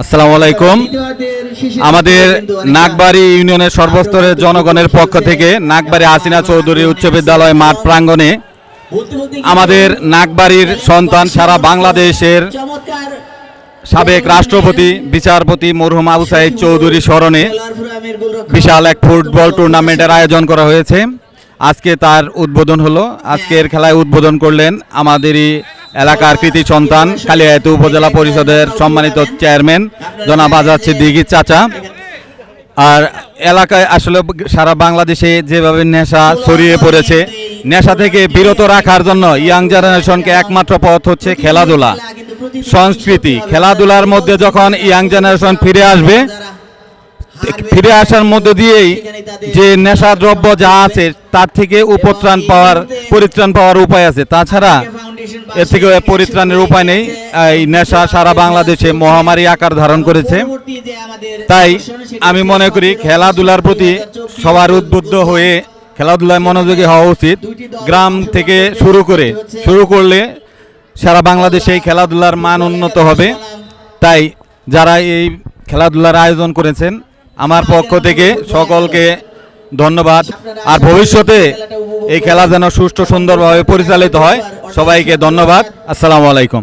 আসসালামু আলাইকুম। আমাদের নাগবাড়ি ইউনিয়নের সর্বস্তরের জনগণের পক্ষ থেকে নাগবাড়ি হাসিনা চৌধুরী উচ্চ বিদ্যালয় মাঠ প্রাঙ্গণে আমাদের নাগবাড়ির সন্তান সারা বাংলাদেশের সাবেক রাষ্ট্রপতি, বিচারপতি মরহুম আবু সাইদ চৌধুরী স্মরণে বিশাল এক ফুটবল টুর্নামেন্টের আয়োজন করা হয়েছে। আজকে তার উদ্বোধন হলো। আজকের খেলায় উদ্বোধন করলেন আমাদেরই এলাকার কৃতি সন্তান কালিয়ায়তু উপজেলা পরিষদের সম্মানিত চেয়ারম্যান, জনাব আজাদ সিদ্দিকী চাচা। আর এলাকায় আসলে সারা বাংলাদেশে যেভাবে নেশা ছড়িয়ে পড়েছে, নেশা থেকে বিরত রাখার জন্য ইয়াং জেনারেশনকে একমাত্র পথ হচ্ছে খেলাধুলা। সংস্কৃতি, খেলাধুলার মধ্যে যখন ইয়াং জেনারেশন ফিরে আসবে ফিরে আসার মধ্য দিয়েই যে নেশা দ্রব্য যা আছে তার থেকে উপত্রাণ পাওয়ার পরিত্রাণ পাওয়ার উপায় আছে। তাছাড়া এর থেকে পরিত্রাণের উপায় নেই। এই নেশা সারা বাংলাদেশে মহামারী আকার ধারণ করেছে। তাই আমি মনে করি খেলাধুলার প্রতি সবার উদ্বুদ্ধ হয়ে খেলাধুলায় মনোযোগী হওয়া উচিত। গ্রাম থেকে শুরু করে শুরু করলে সারা বাংলাদেশে এই খেলাধুলার মান উন্নত হবে। তাই যারা এই খেলাধুলার আয়োজন করেছেন আমার পক্ষ থেকে সকলকে ধন্যবাদ। আর ভবিষ্যতে এই খেলা যেন সুষ্ঠু সুন্দরভাবে পরিচালিত হয়, সবাইকে ধন্যবাদ। আসসালামু আলাইকুম।